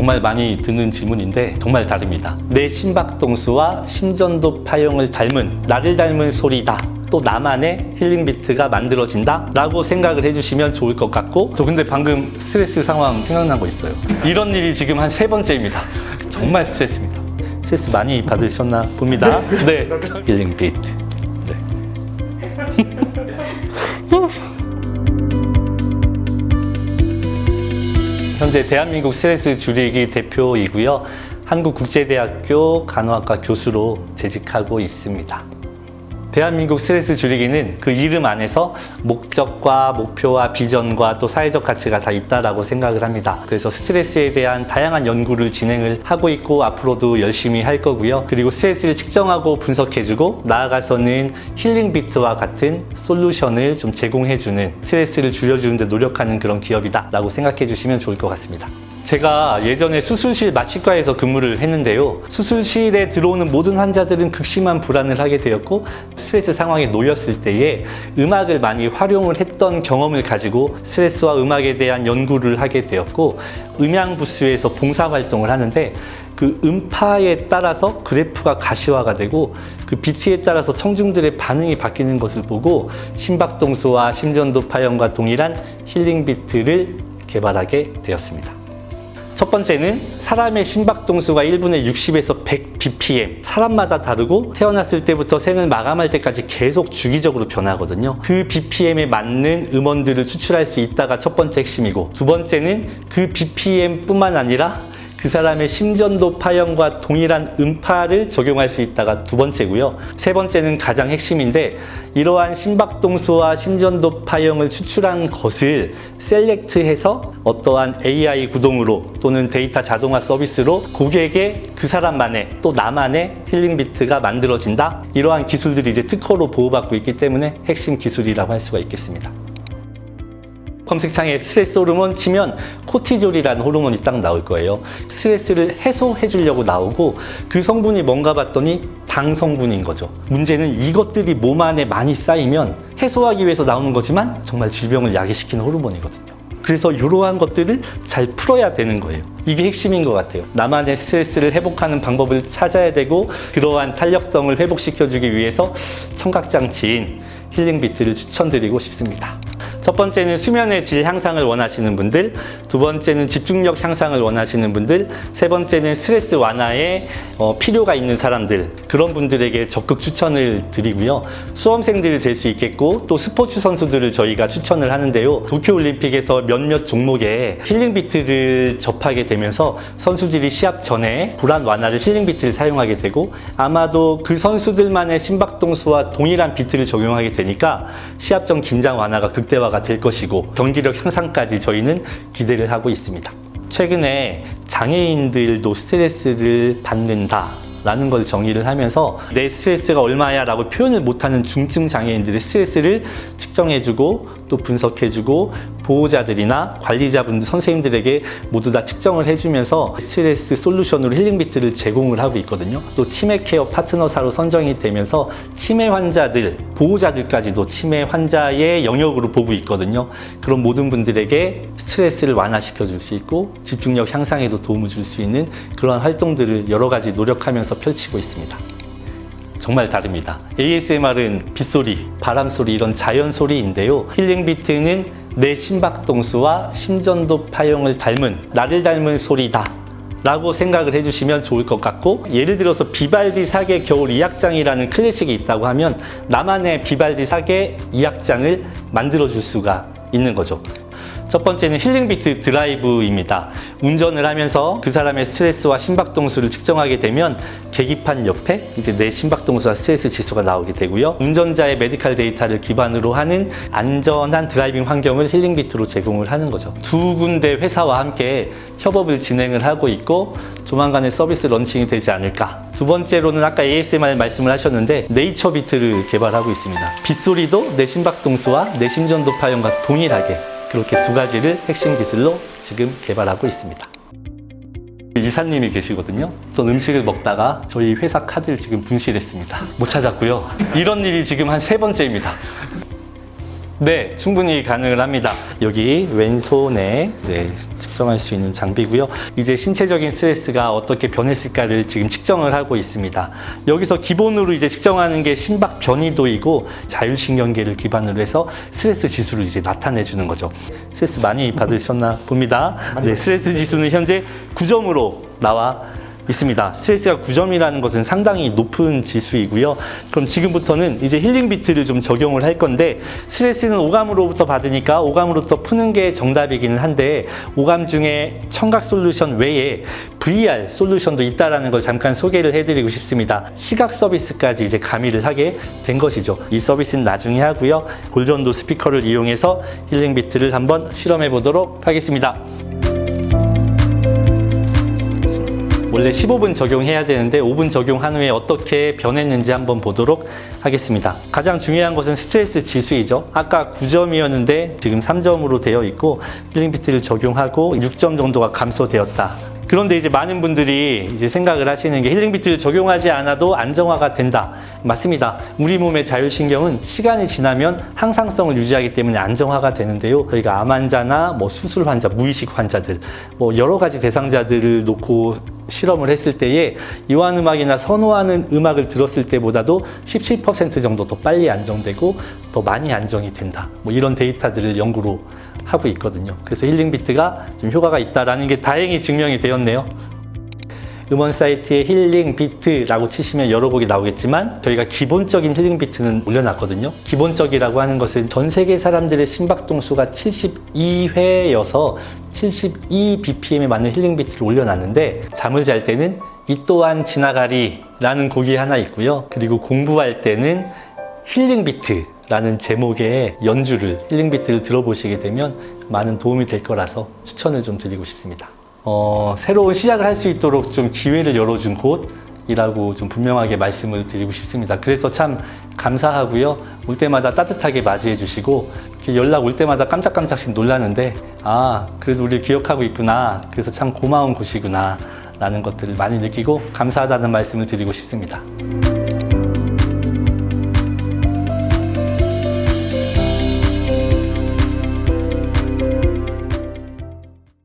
정말 많이 듣는 질문인데 정말 다릅니다. 내 심박동수와 심전도 파형을 닮은 나를 닮은 소리다. 또 나만의 힐링 비트가 만들어진다? 라고 생각을 해주시면 좋을 것 같고 저 근데 방금 스트레스 상황 생각난 거 있어요. 이런 일이 지금 한 세 번째입니다. 정말 스트레스입니다. 스트레스 많이 받으셨나 봅니다. 네. 힐링 비트. 네. 현재 대한민국 스트레스 줄이기 대표이고요. 한국국제대학교 간호학과 교수로 재직하고 있습니다. 대한민국 스트레스 줄이기는 그 이름 안에서 목적과 목표와 비전과 또 사회적 가치가 다 있다라고 생각을 합니다. 그래서 스트레스에 대한 다양한 연구를 진행을 하고 있고 앞으로도 열심히 할 거고요. 그리고 스트레스를 측정하고 분석해주고 나아가서는 힐링 비트와 같은 솔루션을 좀 제공해주는 스트레스를 줄여주는데 노력하는 그런 기업이다라고 생각해 주시면 좋을 것 같습니다. 제가 예전에 수술실 마취과에서 근무를 했는데요. 수술실에 들어오는 모든 환자들은 극심한 불안을 하게 되었고 스트레스 상황에 놓였을 때에 음악을 많이 활용을 했던 경험을 가지고 스트레스와 음악에 대한 연구를 하게 되었고 음향 부스에서 봉사 활동을 하는데 그 음파에 따라서 그래프가 가시화가 되고 그 비트에 따라서 청중들의 반응이 바뀌는 것을 보고 심박동수와 심전도 파형과 동일한 힐링 비트를 개발하게 되었습니다. 첫 번째는 사람의 심박동수가 1분에 60에서 100 bpm 사람마다 다르고 태어났을 때부터 생을 마감할 때까지 계속 주기적으로 변하거든요. 그 bpm에 맞는 음원들을 추출할 수 있다가 첫 번째 핵심이고 두 번째는 그 bpm 뿐만 아니라 그 사람의 심전도 파형과 동일한 음파를 적용할 수 있다가 두 번째고요. 세 번째는 가장 핵심인데 이러한 심박동수와 심전도 파형을 추출한 것을 셀렉트해서 어떠한 AI 구동으로 또는 데이터 자동화 서비스로 고객의 그 사람만의 또 나만의 힐링 비트가 만들어진다. 이러한 기술들이 이제 특허로 보호받고 있기 때문에 핵심 기술이라고 할 수가 있겠습니다. 검색창에 스트레스 호르몬 치면 코티졸이라는 호르몬이 딱 나올 거예요. 스트레스를 해소해 주려고 나오고 그 성분이 뭔가 봤더니 당 성분인 거죠. 문제는 이것들이 몸 안에 많이 쌓이면 해소하기 위해서 나오는 거지만 정말 질병을 야기시키는 호르몬이거든요. 그래서 이러한 것들을 잘 풀어야 되는 거예요. 이게 핵심인 것 같아요. 나만의 스트레스를 회복하는 방법을 찾아야 되고 그러한 탄력성을 회복시켜주기 위해서 청각장치인 힐링 비트를 추천드리고 싶습니다. 첫 번째는 수면의 질 향상을 원하시는 분들, 두 번째는 집중력 향상을 원하시는 분들, 세 번째는 스트레스 완화에 어, 필요가 있는 사람들, 그런 분들에게 적극 추천을 드리고요. 수험생들이 될 수 있겠고, 또 스포츠 선수들을 저희가 추천을 하는데요. 도쿄올림픽에서 몇몇 종목에 힐링 비트를 접하게 되면서 선수들이 시합 전에 불안 완화를 힐링 비트를 사용하게 되고, 아마도 그 선수들만의 심박동수와 동일한 비트를 적용하게 되니까 시합 전 긴장 완화가 극대화가 될 것이고 경기력 향상까지 저희는 기대를 하고 있습니다. 최근에 장애인들도 스트레스를 받는다. 라는 걸 정의를 하면서 내 스트레스가 얼마야 라고 표현을 못하는 중증 장애인들의 스트레스를 측정해주고 또 분석해주고 보호자들이나 관리자분들 선생님들에게 모두 다 측정을 해주면서 스트레스 솔루션으로 힐링 비트를 제공을 하고 있거든요 또 치매 케어 파트너사로 선정이 되면서 치매 환자들 보호자들까지도 치매 환자의 영역으로 보고 있거든요 그런 모든 분들에게 스트레스를 완화시켜 줄 수 있고 집중력 향상에도 도움을 줄 수 있는 그런 활동들을 여러 가지 노력하면서 펼치고 있습니다. 정말 다릅니다. ASMR은 빗소리, 바람소리 이런 자연 소리인데요. 힐링 비트는 내 심박동수와 심전도 파형을 닮은 나를 닮은 소리다. 라고 생각을 해주시면 좋을 것 같고 예를 들어서 비발디 사계 겨울 2악장이라는 클래식이 있다고 하면 나만의 비발디 사계 2악장을 만들어 줄 수가 있는 거죠. 첫 번째는 힐링 비트 드라이브입니다. 운전을 하면서 그 사람의 스트레스와 심박동수를 측정하게 되면 계기판 옆에 이제 내 심박동수와 스트레스 지수가 나오게 되고요. 운전자의 메디칼 데이터를 기반으로 하는 안전한 드라이빙 환경을 힐링 비트로 제공을 하는 거죠. 두 군데 회사와 함께 협업을 진행을 하고 있고 조만간에 서비스 런칭이 되지 않을까. 두 번째로는 아까 ASMR 말씀을 하셨는데 네이처 비트를 개발하고 있습니다. 빗소리도 내 심박동수와 내 심전도 파형과 동일하게 그렇게 두 가지를 핵심 기술로 지금 개발하고 있습니다. 이사님이 계시거든요. 전 음식을 먹다가 저희 회사 카드를 지금 분실했습니다. 못 찾았고요. 이런 일이 지금 한 세 번째입니다. 네, 충분히 가능을 합니다. 여기 왼손에 네, 측정할 수 있는 장비고요. 이제 신체적인 스트레스가 어떻게 변했을까를 지금 측정을 하고 있습니다. 여기서 기본으로 이제 측정하는 게 심박 변이도이고 자율신경계를 기반으로 해서 스트레스 지수를 이제 나타내 주는 거죠. 스트레스 많이 받으셨나 봅니다. 네, 스트레스 지수는 현재 9점으로 나와 있습니다. 스트레스가 9점이라는 것은 상당히 높은 지수이고요. 그럼 지금부터는 이제 힐링 비트를 좀 적용을 할 건데 스트레스는 오감으로부터 받으니까 오감으로부터 푸는 게 정답이기는 한데 오감 중에 청각 솔루션 외에 VR 솔루션도 있다라는 걸 잠깐 소개를 해드리고 싶습니다. 시각 서비스까지 이제 가미를 하게 된 것이죠. 이 서비스는 나중에 하고요. 골전도 스피커를 이용해서 힐링 비트를 한번 실험해 보도록 하겠습니다. 원래 15분 적용해야 되는데 5분 적용한 후에 어떻게 변했는지 한번 보도록 하겠습니다. 가장 중요한 것은 스트레스 지수이죠. 아까 9점이었는데 지금 3점으로 되어 있고 힐링 비트를 적용하고 6점 정도가 감소되었다. 그런데 이제 많은 분들이 이제 생각을 하시는 게 힐링 비트를 적용하지 않아도 안정화가 된다. 맞습니다. 우리 몸의 자율신경은 시간이 지나면 항상성을 유지하기 때문에 안정화가 되는데요. 저희가 암 환자나 뭐 수술 환자, 무의식 환자들, 뭐 여러 가지 대상자들을 놓고 실험을 했을 때에 이완 음악이나 선호하는 음악을 들었을 때보다도 17% 정도 더 빨리 안정되고 더 많이 안정이 된다. 뭐 이런 데이터들을 연구로 하고 있거든요. 그래서 힐링 비트가 좀 효과가 있다라는 게 다행히 증명이 되었네요. 음원 사이트에 힐링 비트라고 치시면 여러 곡이 나오겠지만 저희가 기본적인 힐링 비트는 올려놨거든요. 기본적이라고 하는 것은 전 세계 사람들의 심박동수가 72회여서 72 BPM에 맞는 힐링 비트를 올려놨는데 잠을 잘 때는 이 또한 지나가리라는 곡이 하나 있고요. 그리고 공부할 때는 힐링 비트라는 제목의 연주를 힐링 비트를 들어보시게 되면 많은 도움이 될 거라서 추천을 좀 드리고 싶습니다. 어, 새로운 시작을 할 수 있도록 좀 기회를 열어준 곳이라고 좀 분명하게 말씀을 드리고 싶습니다. 그래서 참 감사하고요. 올 때마다 따뜻하게 맞이해 주시고 연락 올 때마다 깜짝깜짝씩 놀라는데 아 그래도 우리를 기억하고 있구나. 그래서 참 고마운 곳이구나. 라는 것들을 많이 느끼고 감사하다는 말씀을 드리고 싶습니다.